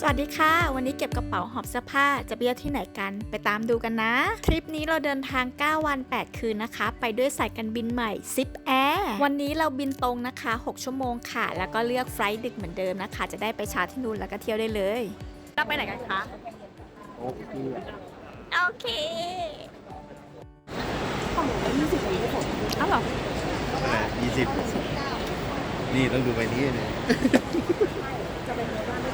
สวัสดีค่ะ วันนี้เก็บกระเป๋าหอบเสื้อผ้าจะไปเที่ยวที่ไหนกันไปตามดูกันนะ ทริปนี้เราเดินทาง 9 วัน 8 คืนนะคะ ไปด้วยสายการบินใหม่ Zip Air วันนี้เราบินตรงนะคะ 6 ชั่วโมงค่ะ แล้วก็เลือกไฟลท์ดึกเหมือนเดิมนะคะ จะได้ไปชาร์จที่นู่นแล้วก็เที่ยวได้เลยเราไปไหนกันคะโอเคโอเคอ้าวเหรอยี่สิบนี่ต้องดูไปนี้เนี่ยเรา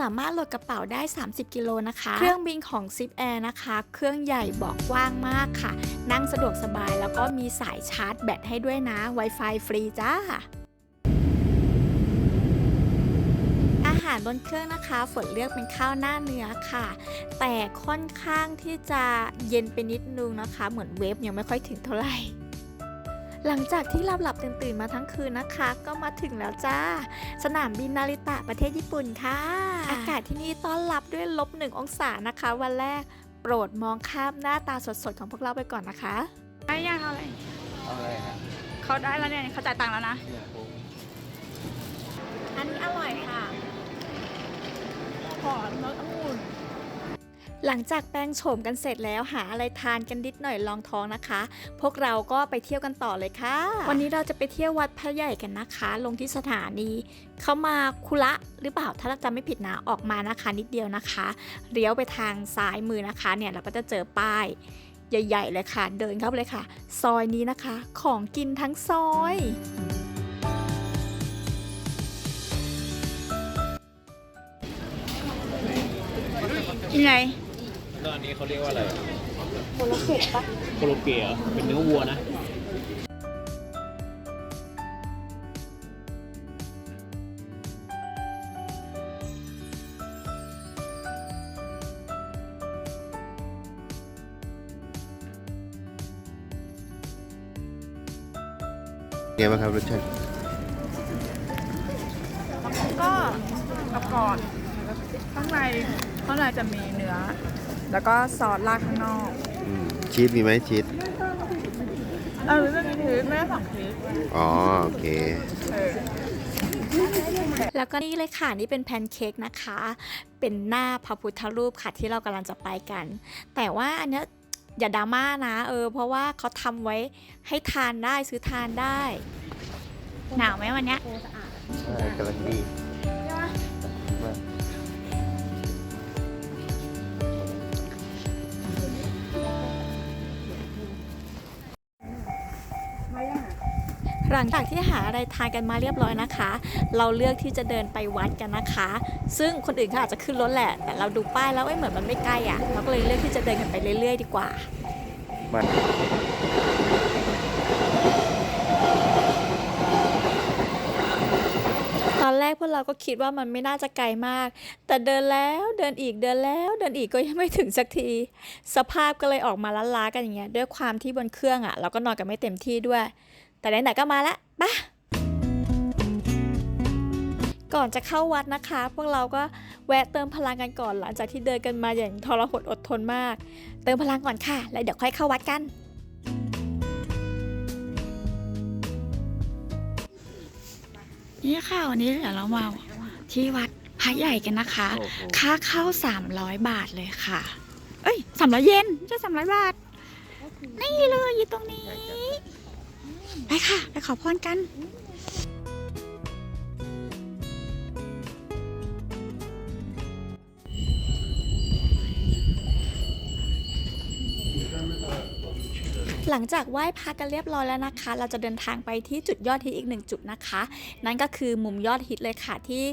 สามารถโหลดกระเป๋าได้ 30 กิโลนะคะ เครื่องบินของ Zip Air นะคะ เครื่องใหญ่บอกกว้างมากค่ะ นั่งสะดวกสบายแล้วก็มีสายชาร์จแบตให้ด้วยนะ Wi-Fi ฟรีจ้าอาหารบนเครื่องนะคะฝนเลือกเป็นข้าวหน้าเนื้อค่ะ แต่ค่อนข้างที่จะเย็นไปนิดนึงนะคะ เหมือนเวฟยังไม่ค่อยถึงเท่าไหร่ หลังจากที่เราหลับตื่นๆมาทั้งคืนนะคะ ก็มาถึงแล้วจ้า สนามบินนาริตะประเทศญี่ปุ่นค่ะ อากาศที่นี่ต้อนรับด้วยลบหนึ่งองศานะคะ วันแรกโปรดมองข้ามหน้าตาสดๆของพวกเราไปก่อนนะคะได้ยังเอาอะไรเอาอะไรฮะเขาได้แล้วเนี่ยเขาจ่ายตังค์แล้วนะเนี่ยผมอันนี้อร่อยค่ะหอมรสองุ่น หลังจากแปรงโฉมกันเสร็จแล้วหาอะไรทานกันนิดหน่อยลองท้องนะคะ พวกเราก็ไปเที่ยวกันต่อเลยค่ะ วันนี้เราจะไปเที่ยววัดพระใหญ่กันนะคะ ลงที่สถานี เข้ามาคุระหรือเปล่าถ้าเราจำไม่ผิดนะออกมานะคะนิดเดียวนะคะเลี้ยวไปทางซ้ายมือนะคะ เนี่ยเราก็จะเจอป้ายใหญ่ ๆ เลยค่ะ เดินเข้าไปเลยค่ะ ซอยนี้นะคะ ของกินทั้งซอยยังไง แล้วอันนี้เขาเรียกว่าอะไรโคโลเกะปะโคโลเกะเหรอเป็นเนื้อวัวนะ ไงบ้างครับรสชาติก็กรอบกรอบข้างในข้างในจะมีเนื้อ แล้วก็ซอสราดข้างนอกอืมชีสมีไหมชีสเออไม่มีทีไม่ได้สั่งทีอ๋อโอเค เออ แล้วก็นี่เลยค่ะนี่เป็นแพนเค้กนะคะ เป็นหน้าพระพุทธรูปค่ะที่เรากำลังจะไปกัน แต่ว่าอันเนี้ยอย่าดราม่านะเออเพราะว่าเขาทำไว้ให้ทานได้ซื้อทานได้ หนาวไหมวันเนี้ย ใช่กำลังดี หลังจากที่หาอะไรทานกันมาเรียบร้อยนะคะ เราเลือกที่จะเดินไปวัดกันนะคะ ซึ่งคนอื่นเขาอาจจะขึ้นรถแหละ แต่เราดูป้ายแล้วเอ้ยเหมือนมันไม่ใกล้อะ เราก็เลยเลือกที่จะเดินกันไปเรื่อย ๆ ดีกว่ามาตอนแรกพวกเราก็คิดว่ามันไม่น่าจะไกลมาก แต่เดินแล้วเดินอีกเดินแล้ว เดินอีกก็ยังไม่ถึงสักที สภาพก็เลยออกมาล้าๆกันอย่างเงี้ยด้วยความที่บนเครื่องอะ เราก็นอนกันไม่เต็มที่ด้วย แต่ไหนๆก็มาละปะก่อนจะเข้าวัดนะคะ พวกเราก็แวะเติมพลังกันก่อนหลังจากที่เดินกันมาอย่างทรหดอดทนมาก เติมพลังก่อนค่ะ แล้วเดี๋ยวค่อยเข้าวัดกัน นี่ค่ะวันนี้เดี๋ยวเรามาที่วัดพระใหญ่กันนะคะโอ้โหค่าเข้า 300 บาทเลยค่ะ เอ้ย300 เยนไม่ใช่300 บาท นี่เลยอยู่ตรงนี้ ไปค่ะ ไปขอพรกัน หลังจากไหว้พระกันเรียบร้อยแล้วนะคะ เราจะเดินทางไปที่จุดยอดฮิตอีกหนึ่งจุดนะคะ นั่นก็คือมุมยอดฮิตเลยค่ะที่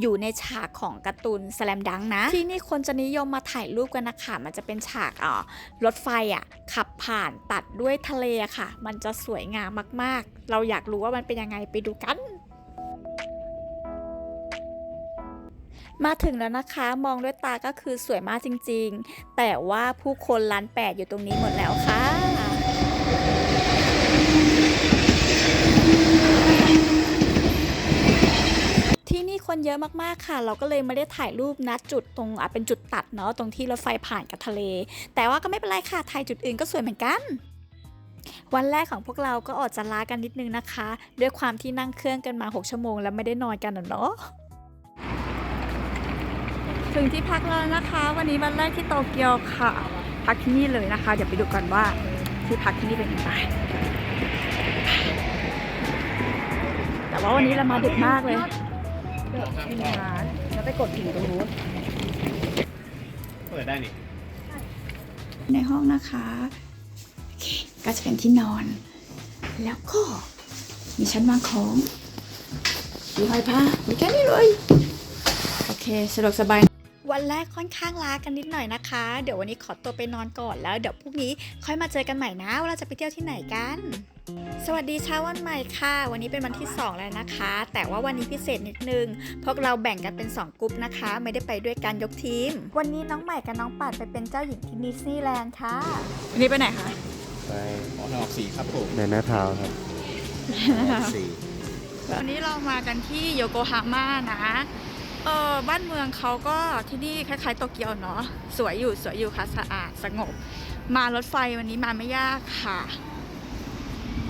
อยู่ในฉากของการ์ตูนสแลมดังนะ ที่นี่คนจะนิยมมาถ่ายรูปกันนะคะ มันจะเป็นฉากอ่อรถไฟอะขับผ่านตัดด้วยทะเลค่ะ มันจะสวยงามมากๆ เราอยากรู้ว่ามันเป็นยังไงไปดูกันมาถึงแล้วนะคะมองด้วยตาก็คือสวยมากจริงๆ แต่ว่าผู้คนล้านแปดอยู่ตรงนี้หมดแล้วค่ะ ที่นี่คนเยอะมากๆค่ะ เราก็เลยไม่ได้ถ่ายรูปนัดจุดตรงอะเป็นจุดตัดเนาะตรงที่รถไฟผ่านกับทะเล แต่ว่าก็ไม่เป็นไรค่ะถ่ายจุดอื่นก็สวยเหมือนกันวันแรกของพวกเราก็อดจะลากันนิดนึงนะคะ ด้วยความที่นั่งเครื่องกันมา 6 ชั่วโมงแล้วไม่ได้นอนกันเนาะถึงที่พักแล้วนะคะ วันนี้วันแรกที่โตเกียวค่ะ พักที่นี่เลยนะคะ เดี๋ยวไปดูกันว่าที่พักที่นี่เป็นยังไงแต่ว่าวันนี้เรามาดึกมากเลย มีร้านแล้วไปกดถึงตรงนู้นเปิดได้นี่ในห้องนะคะโอเคก็จะเป็นที่นอน แล้วก็มีชั้นวางของดูห้อยผ้ามีแค่นี้เลย โอเค สะดวกสบาย วันแรกค่อนข้างล้ากันนิดหน่อยนะคะ เดี๋ยววันนี้ขอตัวไปนอนก่อนแล้วเดี๋ยวพรุ่งนี้ค่อยมาเจอกันใหม่นะว่าเราจะไปเที่ยวที่ไหนกัน สวัสดีเช้าวันใหม่ค่ะ วันนี้เป็นวันที่ 2 แล้วนะคะ แต่ว่าวันนี้พิเศษนิดนึงพวกเราแบ่งกันเป็น 2กลุ่มนะคะ ไม่ได้ไปด้วยกันยกทีม วันนี้น้องใหม่กับน้องปัดไปเป็นเจ้าหญิงที่ดิสนีย์แลนด์ค่ะวันนี้ไปไหนคะไปอ๋อหนอกสีครับผมในหน้าเท้าครับสี่วันนี้เรามากันที่โยโกฮาม่านะ เออบ้านเมืองเขาก็ที่นี่คล้ายๆโตเกียวเนาะสวยอยู่สวยอยู่ค่ะสะอาดสงบ มารถไฟวันนี้มาไม่ยากค่ะ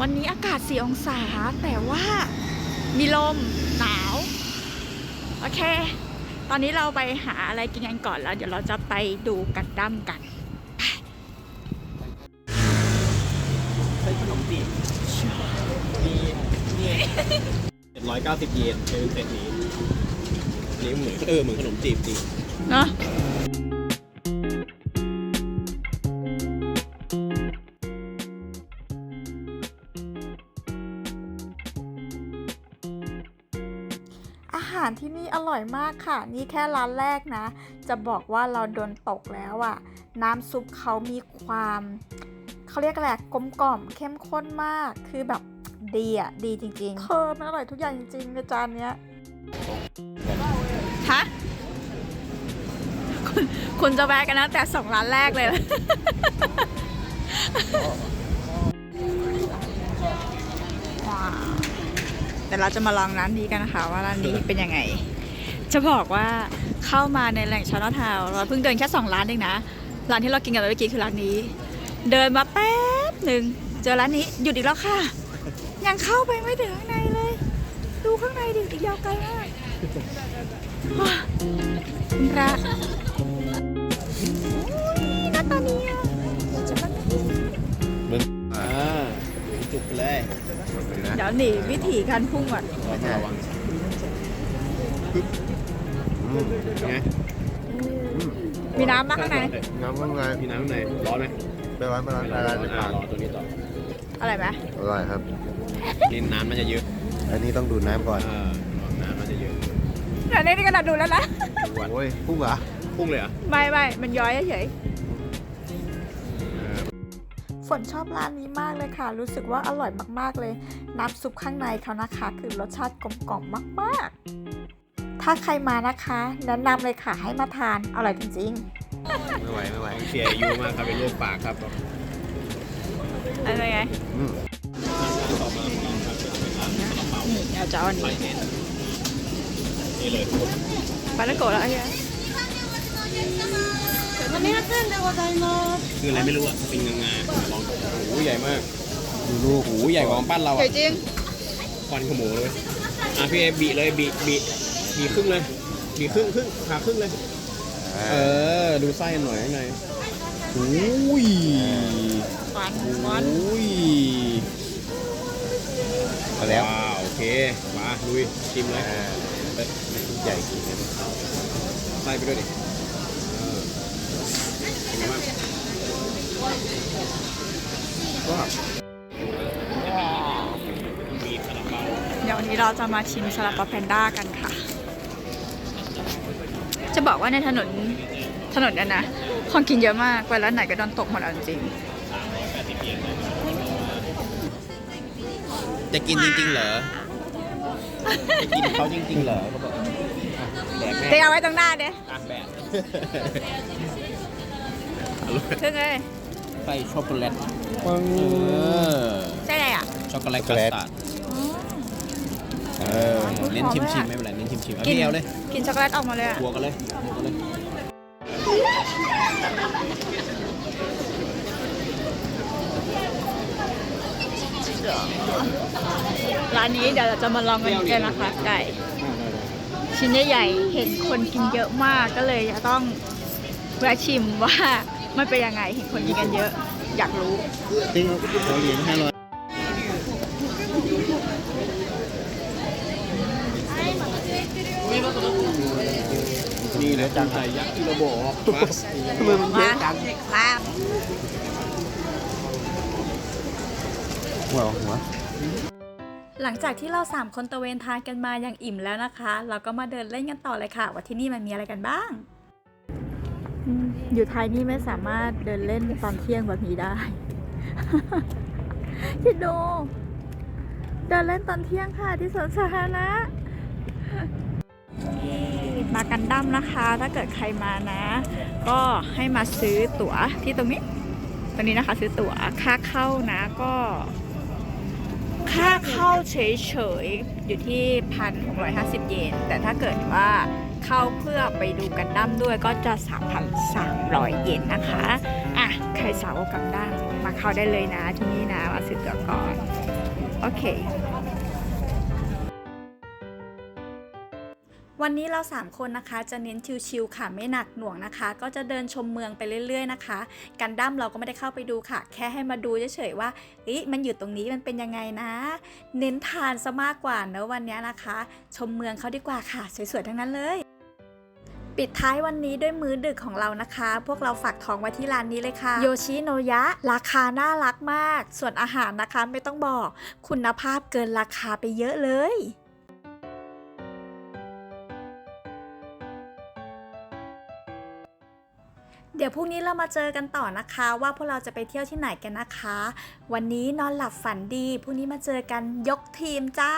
วันนี้อากาศ4องศาแต่ว่ามีลมหนาว โอเค ตอนนี้เราไปหาอะไรกินกันก่อนแล้ว เดี๋ยวเราจะไปดูกันดั้มกันใช้ขนมจีบมีนี่เจ็ดร้อยเก้าสิบเยนเป็นเซตนี้ นนี้เหมือนเออเหมือนขนมจีบจริงเนาะอาหารที่นี่อร่อยมากค่ะ นี่แค่ร้านแรกนะ จะบอกว่าเราโดนตกแล้วอะ่ะ น้ำซุปเขามีความเขาเรียกอะไรอะกลมกล่อมเข้มข้นมากคือแบบดีอะ่ะ ดีจริงๆเออมันอร่อยทุกอย่างจริงๆในจานเนี้ย ฮะคุณจะแวะกันนะแต่สองร้านแรกเลย ว้าวเดี๋ยวเราจะมาลองร้านนี้กันนะคะ ว่าร้านนี้เป็นยังไง จะบอกว่าเข้ามาในแหล่งชาร์ลทาวเราเพิ่งเดินแค่สองร้านเองนะ ร้านที่เรากินกันเมื่อกี้คือร้านนี้ เดินมาแป๊บหนึ่งเจอร้านนี้หยุดอีกแล้วค่ะ ยังเข้าไปไม่ถึงข้างในเลย ดูข้างในดิอีกยาวไกลมาก คุณพระน้าตาดีอะจะมาอ่าจุกเลยเดี๋ยวหนีวิถีการพุ่งก่อนระวังไงมีน้ำมาข้างในน้ำข้างในมีน้ำข้างในร้อนไหมไปร้านไปร้านไปร้านไปอ่ร้านตัวนี้ต่ออะไรไหมอร่อยครับนี่น้ำมันจะเยอะอันนี้ต้องดูดน้ำก่อนอ เดี๋ยวนี้นี่กระดาษดูแล้วนะ โอ้ยพุ่งเหรอพุ่งเลยเหรอะไม่ไม่มันย้อยเฉยฝนชอบร้านนี้มากเลยค่ะ รู้สึกว่าอร่อยมากๆเลย น้ำซุปข้างในเขานะคะ คือรสชาติกลมกล่อมมากๆ ถ้าใครมานะคะแนะนำเลยค่ะให้มาทาน อร่อยจริงๆไม่ไหวไม่ไหวเสียอายุมากครับเป็นโรคปากครับๆอะไรไงอืม นี่เอาจะเอาอันนี้ นี่เลยปานาโกะแล้วไอ้เหี้ยคืออะไรไม่รู้อะเป็นงางาลองโอ้โหใหญ่มากดูลูกโอ้โหใหญ่กว่าของปั้นเราใหญ่อะจริงควันขโมงเลยอะพี่เอบีเลยบีบีบีครึ่งเลยบีครึ่งครึ่งผ่าครึ่งเลย เออ ดูไส้หน่อยข้างในโอ้ยหวานหวานโอ้ยมาแล้วว้าวโอเคมาลุยชิมเลยอ่า เอ้ยใหญ่จริงนะไส้ไปด้วยดิเป็นไงบ้างว้าวเดี๋ยววันนี้เราจะมาชิมซาลาเปาแพนด้ากันค่ะ จะบอกว่าในถนนถนนนั้นนะของกินเยอะมากไปร้านไหนก็โดนตกหมดเอาจริงจะกินจริงๆเหรอ กินเขาจริงๆเหรอเขาบอกอะแดกแม่เตะเอาไว้ตรงหน้าเด้อะแบะครึ่งเลยไส้ช็อกโกแลตปัง เออใช่ไงอะ ช็อกโกแลตช็คัอกโกสแลต ตาร์ดเออเล่นชิมชิมๆไม่เป็นไรเล่นชิมชิมๆเอากินพี่เอาเลยกินช็อกโกแลตออกมาเลยอะบวกกันเลยบวกกันเลย เห รอร้านนี้เดี๋ยวเราจะมาลองกันกันนะคะไก่ ชิ้นใหญ่ๆเห็นคนกินเยอะมากก็เลยจะต้องแวะชิมว่ามันเป็นยังไงเห็นคนกินกันเยอะ อยากรู้ติ้งเราเหรียญห้าร้อยนี่แหละจังใจยักษ์ที่เราบอกบัสทำไมมันเยอะจังครับ หัวหัวหลังจากที่เราสามคนตะเวนทานกันมาอย่างอิ่มแล้วนะคะ เราก็มาเดินเล่นกันต่อเลยค่ะ ว่าที่นี่มันมีอะไรกันบ้าง อยู่ไทยนี่ไม่สามารถเดินเล่นตอนเที่ยงแบบนี้ได้คิดดูเดินเล่นตอนเที่ยงค่ะที่สวนสาธารณะมากันดั้มนะคะ ถ้าเกิดใครมานะ ก็ให้มาซื้อตั๋วที่ตรงนี้ ตรงนี้นะคะ ซื้อตั๋วค่าเข้านะก็ ค่าเข้าเฉยๆ อยู่ที่ 1,650 เยน แต่ถ้าเกิดว่าเข้าเพื่อไปดูกันดั้มด้วยก็จะ 3,300 เยนนะคะ อะ ใครสาวกับดั้มมาเข้าได้เลยนะที่นี่นะ มาซื้อตั๋วก่อน โอเค วันนี้เรา3คนนะคะจะเน้นชิลๆค่ะไม่หนักหน่วงนะคะ ก็จะเดินชมเมืองไปเรื่อย ๆนะคะ กันดั้มเราก็ไม่ได้เข้าไปดูค่ะ แค่ให้มาดูเฉยๆว่าเอ๊ะมันอยู่ตรงนี้มันเป็นยังไงนะ เน้นทานซะมากกว่าเนอะวันนี้นะคะ ชมเมืองเขาดีกว่าค่ะ สวยๆทั้งนั้นเลยปิดท้ายวันนี้ด้วยมื้อดึกของเรานะคะ พวกเราฝากท้องไว้ที่ร้านนี้เลยค่ะ โยชิโนยะ ราคาน่ารักมาก ส่วนอาหารนะคะไม่ต้องบอก คุณภาพเกินราคาไปเยอะเลย ดี๋ยวพรุ่งนี้เรามาเจอกันต่อนะคะ ว่าพวกเราจะไปเที่ยวที่ไหนกันนะคะ วันนี้นอนหลับฝันดีพรุ่งนี้มาเจอกันยกทีมจ้า